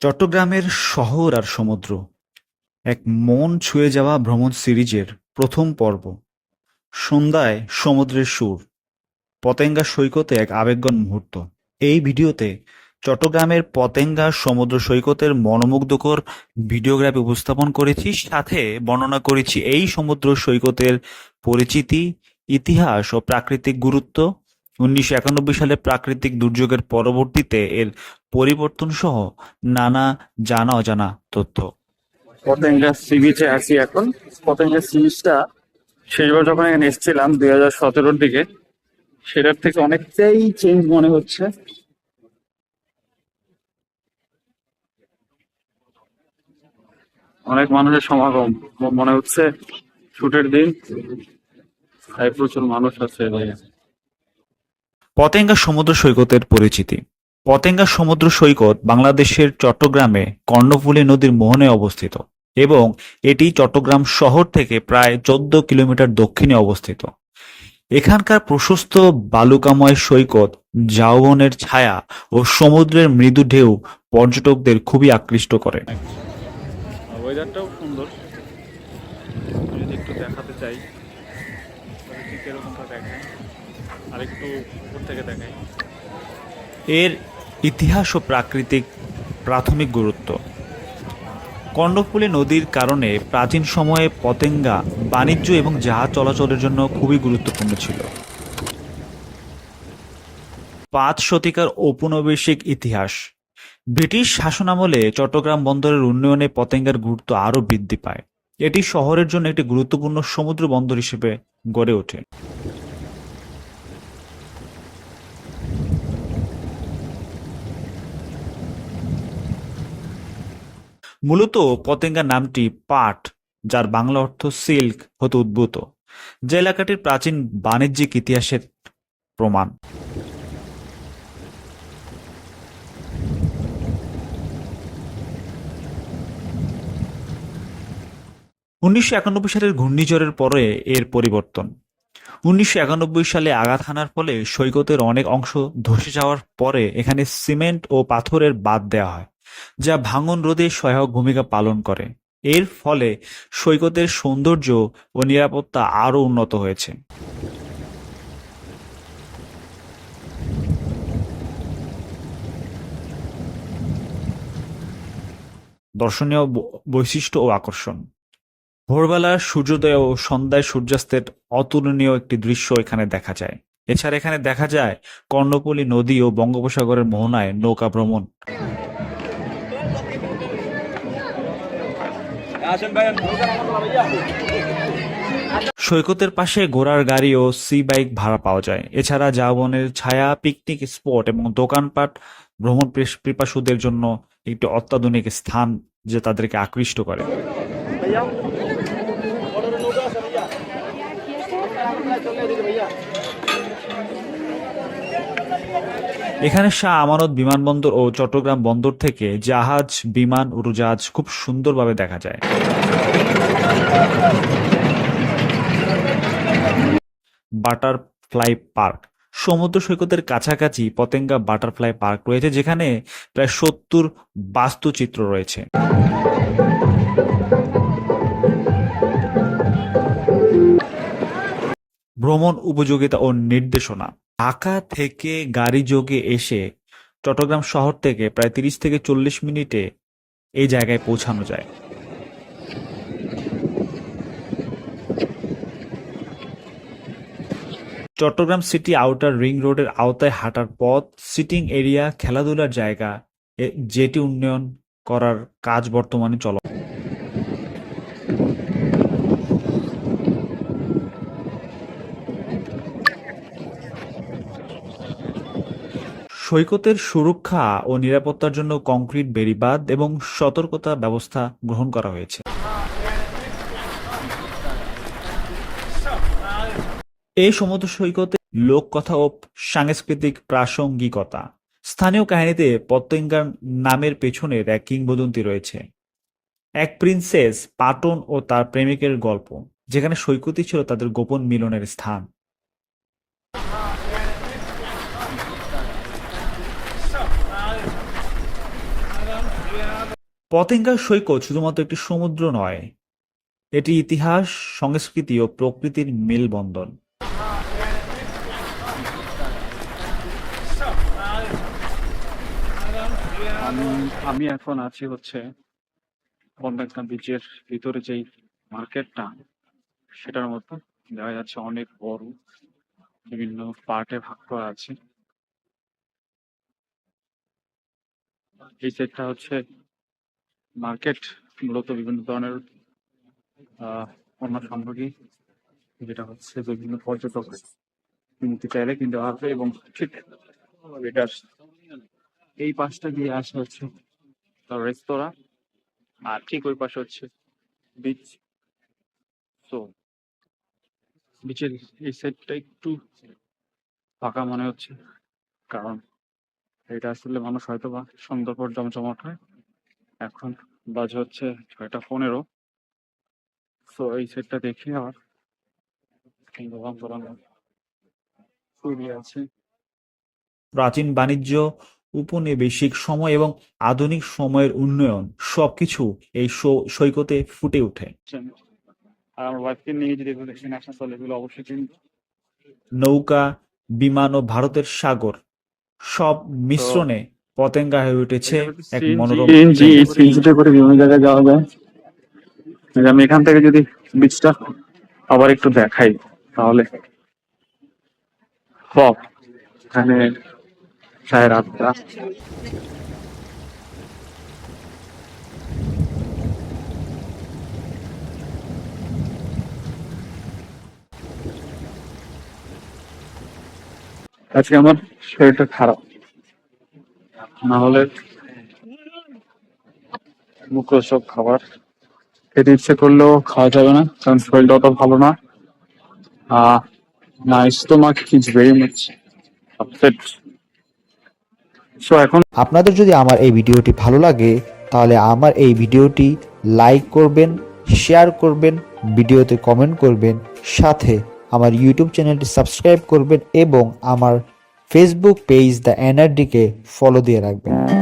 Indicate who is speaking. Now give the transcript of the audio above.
Speaker 1: চট্টগ্রামের শহর আর সমুদ্র, এক মন ছুঁয়ে যাওয়া ভ্রমণ সিরিজের প্রথম পর্ব। সন্ধ্যায় সমুদ্রের সুর, পতেঙ্গা সৈকতে এক আবেগঘন মুহূর্ত। এই ভিডিওতে চট্টগ্রামের পতেঙ্গা সমুদ্র সৈকতের মনোমুগ্ধকর ভিডিওগ্রাফি উপস্থাপন করেছি, সাথে বর্ণনা করেছি এই সমুদ্র সৈকতের পরিচিতি, ইতিহাস ও প্রাকৃতিক গুরুত্ব। উনিশশো একানব্বই সালে প্রাকৃতিক দুর্যোগের পরবর্তীতে এর পরিবর্তন সহ নানা জানা অজানা তথ্য।
Speaker 2: পতেঙ্গা সি বিচে আছি এখন। পতেঙ্গা সি বিচটা শেষবার যখন এখানে এসেছিলাম দুই হাজার সতেরোর দিকে, সেটার থেকে অনেকটাই চেঞ্জ মনে হচ্ছে। অনেক মানুষের সমাগম। মনে হচ্ছে ছুটির দিন তাই প্রচুর মানুষ আছে
Speaker 1: পতেঙ্গা সমুদ্র সৈকতের পরিচিতি। পতেঙ্গা সমুদ্র সৈকত বাংলাদেশের চট্টগ্রামে কর্ণফুলী নদীর মোহনে অবস্থিত এবং এটি চট্টগ্রাম শহর থেকে প্রায় চোদ্দ কিলোমিটার দক্ষিণে অবস্থিত। এখানকার প্রশস্ত বালুকাময় সৈকত, জাউবনের ছায়া ও সমুদ্রের মৃদু ঢেউ পর্যটকদের খুবই আকৃষ্ট করে।
Speaker 2: ওয়েদারটাও সুন্দর। যদি একটু দেখাতে চাই ঠিক এরকমটা দেখায় আর একটু উপর থেকে দেখাই।
Speaker 1: এর ইতিহাস ও প্রাকৃতিক প্রাথমিক গুরুত্ব। কর্ণফুলী নদীর কারণে প্রাচীন সময়ে পতেঙ্গা বাণিজ্য এবং জাহাজ চলাচলের জন্য খুবই গুরুত্বপূর্ণ ছিল। পাঁচ শতিকার ঔপনিবেশিক ইতিহাস। ব্রিটিশ শাসনামলে চট্টগ্রাম বন্দরের উন্নয়নে পতেঙ্গার গুরুত্ব আরও বৃদ্ধি পায়। এটি শহরের জন্য একটি গুরুত্বপূর্ণ সমুদ্র বন্দর হিসেবে গড়ে ওঠে। মূলত পতেঙ্গা নামটি পাট, যার বাংলা অর্থ সিল্ক, হতে উদ্ভূত। যে এলাকাটির প্রাচীন বাণিজ্যিক ইতিহাসের প্রমাণ। উনিশশো একানব্বই সালের ঘূর্ণিঝড়ের পরে এর পরিবর্তন। উনিশশো একানব্বই সালে আঘাত হানার ফলে সৈকতের অনেক অংশ ধসে যাওয়ার পরে এখানে সিমেন্ট ও পাথরের বাদ দেওয়া হয়, যা ভাঙন রোধে সহায়ক ভূমিকা পালন করে। এর ফলে সৈকতের সৌন্দর্য ও নিরাপত্তা আরও উন্নত হয়েছে। দর্শনীয় বৈশিষ্ট্য ও আকর্ষণ। ভোরবেলার সূর্যোদয় ও সন্ধ্যায় সূর্যাস্তের অতুলনীয় একটি দৃশ্য এখানে দেখা যায়। এছাড়া এখানে দেখা যায় কর্ণপল্লী নদী ও বঙ্গোপসাগরের মোহনায় নৌকা ভ্রমণ। সৈকতের পাশে ঘোড়ার গাড়ি ও সি বাইক ভাড়া পাওয়া যায়। এছাড়া জাবনের ছায়া, পিকনিক স্পট এবং দোকানপাট ভ্রমণ পিস- পিপাসুদের জন্য একটি অত্যাধুনিক স্থান যে তাদেরকে আকৃষ্ট করে। এখানে শাহ আমানত বিমানবন্দর ও চট্টগ্রাম বন্দর থেকে জাহাজ, বিমান উড়োজাহাজ খুব সুন্দরভাবে দেখা যায়। Butterfly park. সমুদ্র সৈকতের কাছাকাছি পতেঙ্গা বাটারফ্লাই পার্ক রয়েছে, যেখানে প্রায় সত্তর বাস্তুচিত্র রয়েছে। ভ্রমণ উপযোগিতা ও নির্দেশনা। ঢাকা থেকে গাড়ি যোগে এসে চট্টগ্রাম শহর থেকে প্রায় তিরিশ থেকে চল্লিশ মিনিটে এই জায়গায় পৌঁছানো যায়। চট্টগ্রাম সিটি আউটার রিং রোডের আওতায় হাঁটার পথ, সিটিং এরিয়া, খেলাধুলার জায়গা যেটি উন্নয়ন করার কাজ বর্তমানে চল সৈকতের সুরক্ষা ও নিরাপত্তার জন্য কংক্রিট বেড়িবাঁধ এবং সতর্কতা ব্যবস্থা গ্রহণ করা হয়েছে। এই সমুদ্র সৈকতে লোককথা ও সাংস্কৃতিক প্রাসঙ্গিকতা। স্থানীয় কাহিনীতে পতেঙ্গার নামের পেছনের এক কিংবদন্তি রয়েছে। এক প্রিন্সেস পাটন ও তার প্রেমিকের গল্প, যেখানে সৈকতই ছিল তাদের গোপন মিলনের স্থান। পতেঙ্গা সৈকত শুধুমাত্র একটি সমুদ্র নয়, এটি ইতিহাস, সংস্কৃতি ও প্রকৃতির মেলবন্ধন।
Speaker 2: আমি আমি এখন আছি হচ্ছে বন্দাকনা বিচের ভিতরে যেই মার্কেটটা, সেটার মতো। দেখা যাচ্ছে অনেক বড়, বিভিন্ন পার্টে ভাগ করা আছে। এই সেটটা হচ্ছে মার্কেট মূলত বিভিন্ন ধরনের পণ্য সামগ্রী, যেটা হচ্ছে বিভিন্ন পর্যটক কিনতে চাইলে কিনতে পারবে এবং ঠিক এটার এই পাশটা দিয়ে আসা হচ্ছে তার রেস্তোরাঁ আর ঠিক ওই পাশে হচ্ছে বিচ তো বিচের এই সাইডটা একটু ফাঁকা মনে হচ্ছে, কারণ এটা আসলে মানুষ হয়তো বা পর জমজমাট হয়। এখন বাজে হচ্ছে ছয়টা পনেরো। তো এই সেটটা দেখে আছে।
Speaker 1: প্রাচীন বাণিজ্য উপনিবেশিক সময় এবং আধুনিক সময়ের উন্নয়ন সবকিছু এই সৌ- সৈকতে ফুটে ওঠে।
Speaker 2: আমার ওয়াইফকে নিয়ে যদি এগুলো এখানে চলে এগুলো অবশ্যই
Speaker 1: নৌকা বিমান ও ভারতের সাগর সব মিশ্রণে পতেঙ্গা হয়ে উঠেছে এক মনোরম
Speaker 2: সিএনজিতে করে বিভিন্ন জায়গায় যাওয়া যায়। আমি এখান থেকে যদি বিচটা আবার একটু দেখাই তাহলে। বাহ, এখানে সাড়ে রাতটা। আজকে আমার শরীরটা খারাপ। না হলে মুখরোচক খাবার। খেতে ইচ্ছে করলেও খাওয়া যাবে না কারণ শরীরটা অত ভালো না। ভেরি মাচ আপসেট সো এখন
Speaker 3: আপনাদের যদি আমার এই ভিডিওটি ভালো লাগে তাহলে আমার এই ভিডিওটি লাইক করবেন শেয়ার করবেন ভিডিওতে কমেন্ট করবেন সাথে আমার ইউটিউব চ্যানেলটি সাবস্ক্রাইব করবেন এবং আমার ফেসবুক পেজ দ্য এনআরডিকে ফলো দিয়ে রাখবেন।